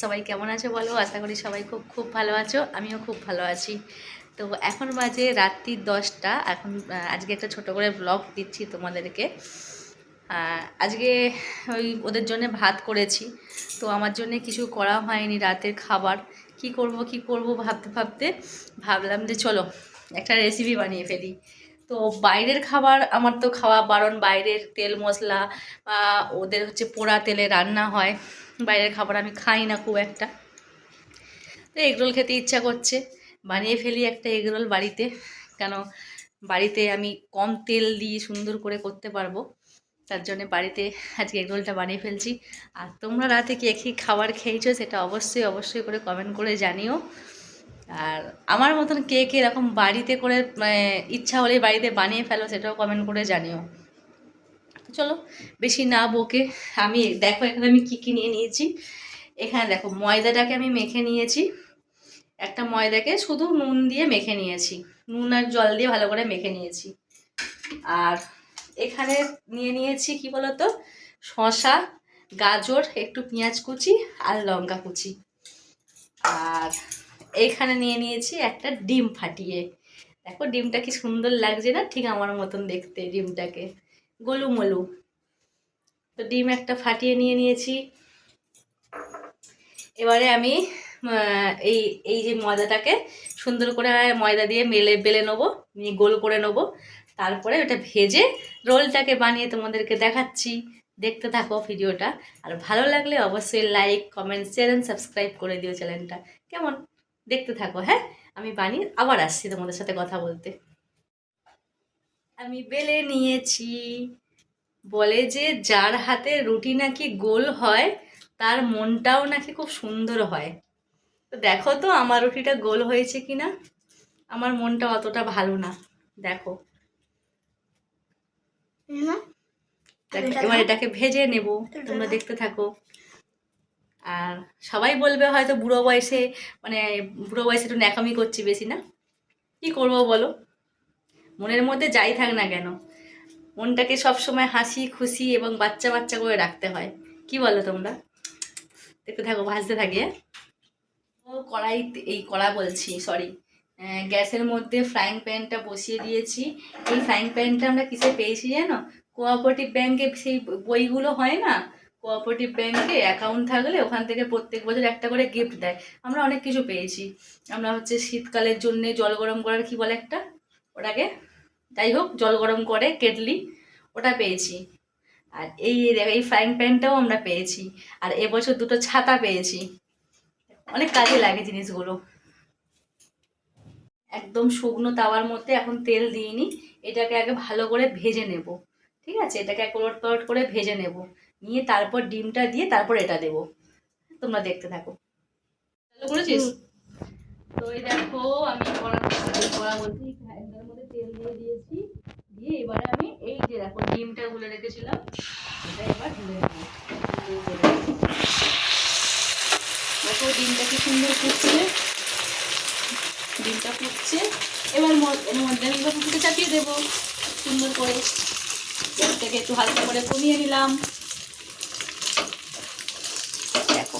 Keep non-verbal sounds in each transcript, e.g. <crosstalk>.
সবাই কেমন আছো বলো? আশা করি সবাই খুব খুব ভালো আছো। আমিও খুব ভালো আছি। তো এখন বাজে রাত্রি দশটা। এখন আজকে একটা ছোট করে ব্লগ দিচ্ছি তোমাদেরকে। আজকে ওই ওদের জন্য ভাত করেছি। তো আমার জন্য কিছু করা হয়নি রাতের খাবার। কি করব কি করব ভাবতে ভাবতে ভাবলাম যে চলো একটা রেসিপি বানিয়ে ফেলি। তো বাইরের খাবার আমার তো খাওয়া বারণ, বাইরের তেল মশলা বা ওদের হচ্ছে পোড়া তেলে রান্না হয়। বাইরের খাবার আমি খাই না খুব একটা। তো এগরোল খেতে ইচ্ছা করছে। বানিয়ে ফেলি একটা এগরোল বাড়িতে। কেন? বাড়িতে আমি কম তেল দিয়ে সুন্দর করে করতে পারব। তার জন্য বাড়িতে আজকে এগরোলটা বানিয়ে ফেলছি। আর তোমরা রাতে কে কী খাবার খেয়েছো সেটা অবশ্যই অবশ্যই করে কমেন্ট করে জানিও। আর আমার মতন কে কে এরকম বাড়িতে করে মানে, ইচ্ছা হলে বাড়িতে বানিয়ে ফেলো সেটাও কমেন্ট করে জানিও। চলো বেশি না বকে। আমি দেখো এখানে আমি কী কী নিয়ে নিয়েছি। এখানে দেখো ময়দাটাকে আমি মেখে নিয়েছি। একটা ময়দাকে শুধু নুন দিয়ে মেখে নিয়েছি। নুন আর জল দিয়ে ভালো করে মেখে নিয়েছি। আর এখানে নিয়ে নিয়েছি কি বলতো? শশা গাজর একটু পেঁয়াজ কুচি আর লঙ্কা কুচি। আর এইখানে নিয়ে নিয়েছি একটা ডিম ফাটিয়ে। দেখো ডিমটা কি সুন্দর লাগছে না? ঠিক আমার মতন দেখতে ডিমটাকে। গোলুমলু তো ডিম একটা ফাটিয়ে নিয়ে নিয়েছি। এবারে আমি এই এই যে ময়দাটাকে সুন্দর করে ময়দা দিয়ে মেলে, বেলে নেব, নিয়ে গোল করে নেব। তারপরে ওটা ভেজে রোলটাকে বানিয়ে তোমাদেরকে দেখাচ্ছি। দেখতে থাকো ভিডিওটা। আর ভালো লাগলে অবশ্যই like, comment share and subscribe করে দিও চ্যানেলটা। কেমন? দেখতে থাকো হ্যাঁ? আমি বানিয়ে আবার আসছি তোমাদের সাথে কথা বলতে। আমি বেলে নিয়েছি। বলে যে যার হাতে রুটি নাকি গোল হয় তার মনটাও নাকি খুব সুন্দর হয়। তো দেখো তো আমার রুটিটা গোল হয়েছে কি না আমার মনটা অতটা ভালো না। দেখো। দেখো, এবার এটাকে ভেজে নেব। তোমরা দেখতে থাকো। আর সবাই বলবে হয়তো বুড়ো বয়সে মানে বুড়ো বয়সে একটু ন্যাকামি করছি বেশি না। কি করব বলো? মনের মধ্যে যাই থাক না কেন। মনটাকে সব সময় হাসি, খুশি এবং বাচ্চা বাচ্চা করে রাখতে হয়। কি বলো তোমরা? দেখতে থাকো ভাজতে থাকি হ্যাঁ? ও কড়াই এই কড়া বলছি সরি গ্যাসের মধ্যে ফ্রাইং প্যানটা বসিয়ে দিয়েছি। এই ফ্রাইং প্যানটা আমরা কিসে পেয়েছি জানো? কোঅপারেটিভ ব্যাংকে সেই বইগুলো হয় না? কোঅপারেটিভ ব্যাংকে অ্যাকাউন্ট থাকলে ওখান থেকে প্রত্যেক বছর একটা করে গিফট দেয়। আমরা অনেক কিছু পেয়েছি। আমরা হচ্ছে শীতকালের জন্য জল গরম করার কি বলে একটা? ওটাকে? যাই হোক, জল গরম করে, কেটলি, ওটা পেয়েছি। আর এই এই ফ্রাইং প্যানটাও আমরা পেয়েছি। আর এবছর দুটো ছাতা পেয়েছি। অনেক কাজে লাগে জিনিসগুলো। একদম শুকনো তাওয়ার মধ্যে এখন তেল দিইনি এটাকে আগে ভালো করে ভেজে নেব। ঠিক আছে? এটাকে এক করে ভেজে নেব। নিয়ে তারপর ডিমটা দিয়ে তারপর এটা দেব। তোমরা দেখতে থাকো। চালু করেছিস? তো এই দেখো আমি কড়া বলছি এটার মধ্যে তেল দিয়ে দিয়েছি। দিয়ে এবারে আমি এই যে দেখো ডিমটা গুলে রেখেছিলাম। এটা এবার ঢেলে দেখো। ডিমটা কি সুন্দর ফুটছে। ডিমটা ফুটছে। এবার এর মধ্যে আমি ফুটে চাপিয়ে দেবো। সুন্দর করে। গ্যাসটাকে একটু হালকা করে কমিয়ে নিলাম দেখো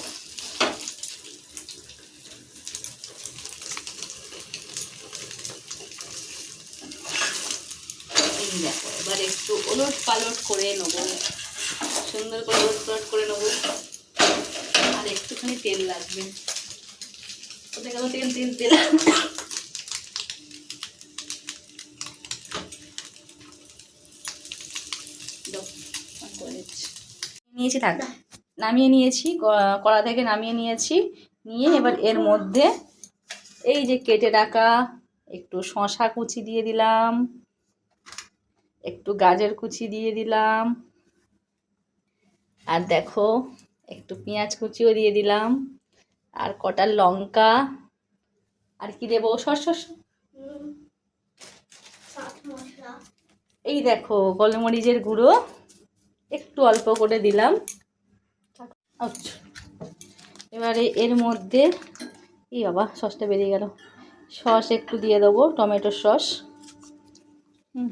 এই দেখো এবার একটু ওলট পালট করে নেব। সুন্দর করে ওলট পালট করে নেব। আর একটুখানি তেল লাগবে। গেল তেল? তেল তেল। নিয়েছি, থাক। নামিয়ে নিয়েছি কড়া থেকে নামিয়ে নিয়েছি। নিয়ে এবার এর মধ্যে এই যে কেটে রাখা একটু শশা কুচি দিয়ে দিলাম। একটু গাজর কুচি দিয়ে দিলাম। আর দেখো, একটু পেঁয়াজ কুচিও দিয়ে দিলাম। আর কটা লঙ্কা। আর কি দেবো? সস এই দেখো, গোলমরিচের গুঁড়ো। একটু অল্প করে দিলাম। এবারে এর মধ্যে এই বাবা, সসটা বেরিয়ে গেল। সস একটু দিয়ে দেবো টমেটোর সস। হুম।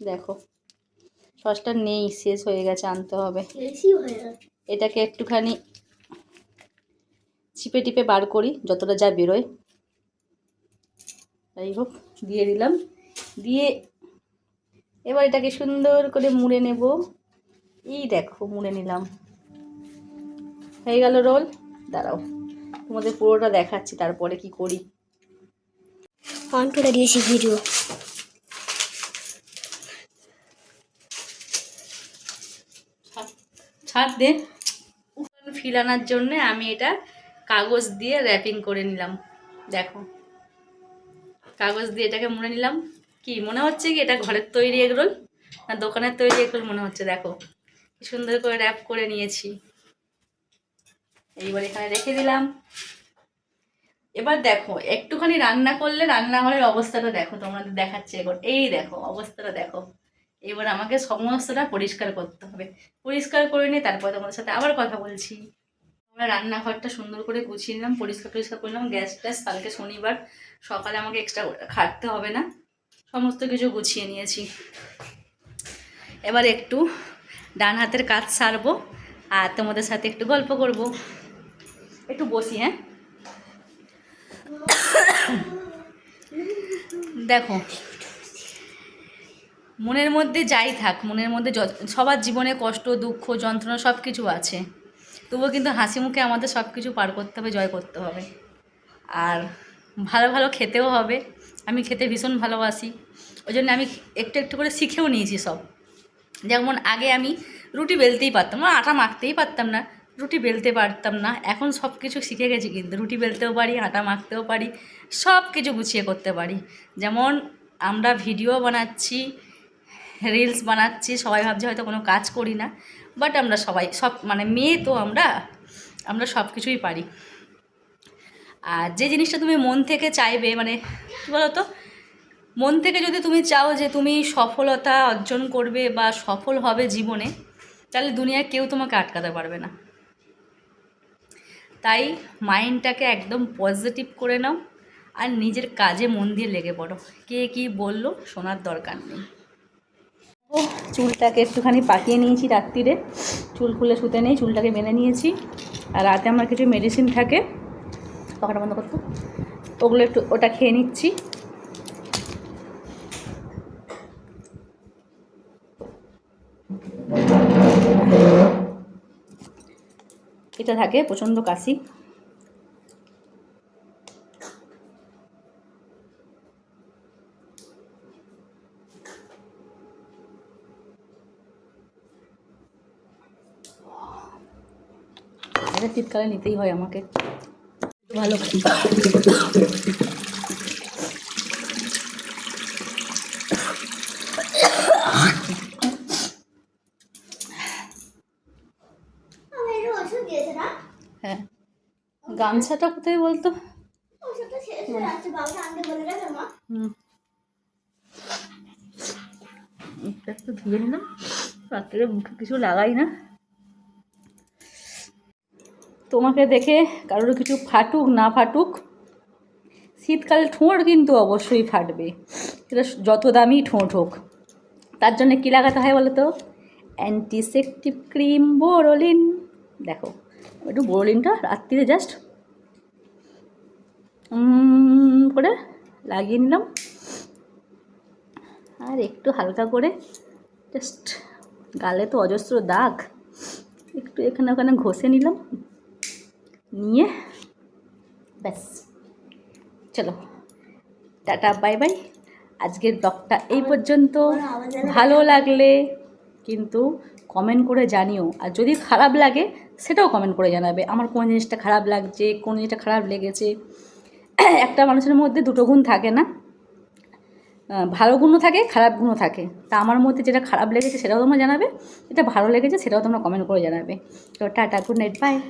দেখো। সসটা নেই শেষ হয়ে গেছে আনতে হবে। এটাকে একটুখানি চিপে টিপে বার করি যতটা যা বেরোয়। যাই হোক দিয়ে দিলাম। দিয়ে এবার এটাকে সুন্দর করে মুড়ে নেব। এই দেখো মুড়ে নিলাম। হয়ে গেল রোল। দাঁড়াও তোমাদের পুরোটা দেখাচ্ছি তারপরে কি করি। অন করে দিয়েছি ভিডিও। ছাড় দে ফিল আনার জন্যে আমি এটা কাগজ দিয়ে র্যাপিং করে নিলাম। দেখো। কাগজ দিয়ে এটাকে মুড়ে নিলাম। কি, মনে হচ্ছে কি এটা ঘরের তৈরি এগরোল? না, দোকানের তৈরি এগরোল মনে হচ্ছে, দেখো। কি সুন্দর করে র্যাপ করে নিয়েছি। এইবার এখানে রেখে দিলাম। এবার দেখো, একটুখানি রান্না করলে রান্নাঘরের অবস্থাটা দেখো, তোমাদের দেখাচ্ছে এখন এই দেখো, অবস্থাটা দেখো। এবার আমাকে সমস্তটা পরিষ্কার করতে হবে। পরিষ্কার করে নিয়ে তারপর তোমাদের সাথে আবার কথা বলছি। আমরা রান্নাঘরটা সুন্দর করে গুছিয়ে নিলাম, পরিষ্কার পরিষ্কার করলাম গ্যাস ট্যাস কালকে শনিবার, সকালে আমাকে এক্সট্রা খাটতে হবে না। সমস্ত কিছু গুছিয়ে নিয়েছি। এবার একটু ডান হাতের কাজ সারবো আর তোমাদের সাথে একটু গল্প করব। একটু বসি হ্যাঁ? দেখো মনের মধ্যে যাই থাক, মনের মধ্যে সবার জীবনে কষ্ট, দুঃখ, যন্ত্রণা সব কিছু আছে। তবুও কিন্তু হাসি মুখে আমাদের সব কিছু পার করতে হবে, জয় করতে হবে। আর ভালো ভালো খেতেও হবে। আমি খেতে ভীষণ ভালোবাসি। ওই জন্য আমি একটু একটু করে শিখেও নিয়েছি সব। যেমন আগে আমি রুটি বেলতেই পারতাম না, আটা মাখতেই পারতাম না, রুটি বেলতে পারতাম না। এখন সব কিছু শিখে গেছি কিন্তু, রুটি বেলতেও পারি, আটা মাখতেও পারি সব কিছু গুছিয়ে করতে পারি। যেমন আমরা ভিডিও বানাচ্ছি রিলস বানাচ্ছি, সবাই ভাবছে হয়তো কোনো কাজ করি না বাট আমরা সবাই, সব মানে মেয়ে তো আমরা আমরা সব কিছুই পারি। আর যে জিনিসটা তুমি মন থেকে চাইবে মানে কী বলো তো মন থেকে যদি তুমি চাও যে তুমি সফলতা অর্জন করবে বা সফল হবে জীবনে, তাহলে দুনিয়ায় কেউ তোমাকে আটকাতে পারবে না। তাই মাইন্ডটাকে একদম পজিটিভ করে নাও, আর নিজের কাজে মন দিয়ে লেগে পড়ো। কে কি বলল, শোনার দরকার নেই। চুলটাকে একটুখানি পাকিয়ে নিয়েছি রাত্রিরে। চুল খুলে শুতে নেই, চুলটাকে বেঁধে নিয়েছি। আর রাতে আমার কিছু মেডিসিন থাকে। পাখাটা বন্ধ করতো। ওগুলো একটু ওটা খেয়ে নিচ্ছি। এটা থাকে প্রচণ্ড কাশি। এটা শীতকালে নিতেই হয় আমাকে। ভালো হ্যাঁ। গামছাটা কোথায় বলতো? ধুয়ে নিলাম। রাত্রে মুখে কিছু লাগাই না। তোমাকে দেখে কারোর কিছু ফাটুক না ফাটুক, শীতকালে ঠোঁট কিন্তু অবশ্যই ফাটবে। সেটা যত দামি ঠোঁট হোক। তার জন্য কী লাগাতে হয় বলো তো? অ্যান্টিসেপটিভ ক্রিম বোরোলিন দেখো, একটু বোরোলিনটা রাত্রিরে জাস্ট করে লাগিয়ে নিলাম। আর একটু হালকা করে জাস্ট গালে তো অজস্র দাগ, একটু এখানে ওখানে ঘষে নিলাম। নিয়ে ব্যাস। চলো, টাটা, বাই বাই। আজকের ব্লগটা এই পর্যন্ত। ভালো লাগলে কিন্তু কমেন্ট করে জানিও। আর যদি খারাপ লাগে, সেটাও কমেন্ট করে জানাবে। আমার কোন জিনিসটা খারাপ লাগছে, কোন জিনিসটা খারাপ লেগেছে। <clears throat> একটা মানুষের মধ্যে দুটো গুণ থাকে না। ভালো গুণও থাকে, খারাপ গুণও থাকে। তা আমার মধ্যে যেটা খারাপ লেগেছে, সেটাও তোমরা জানাবে। যেটা ভালো লেগেছে, সেটাও তোমরা কমেন্ট করে জানাবে। তো tata good night bye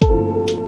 Música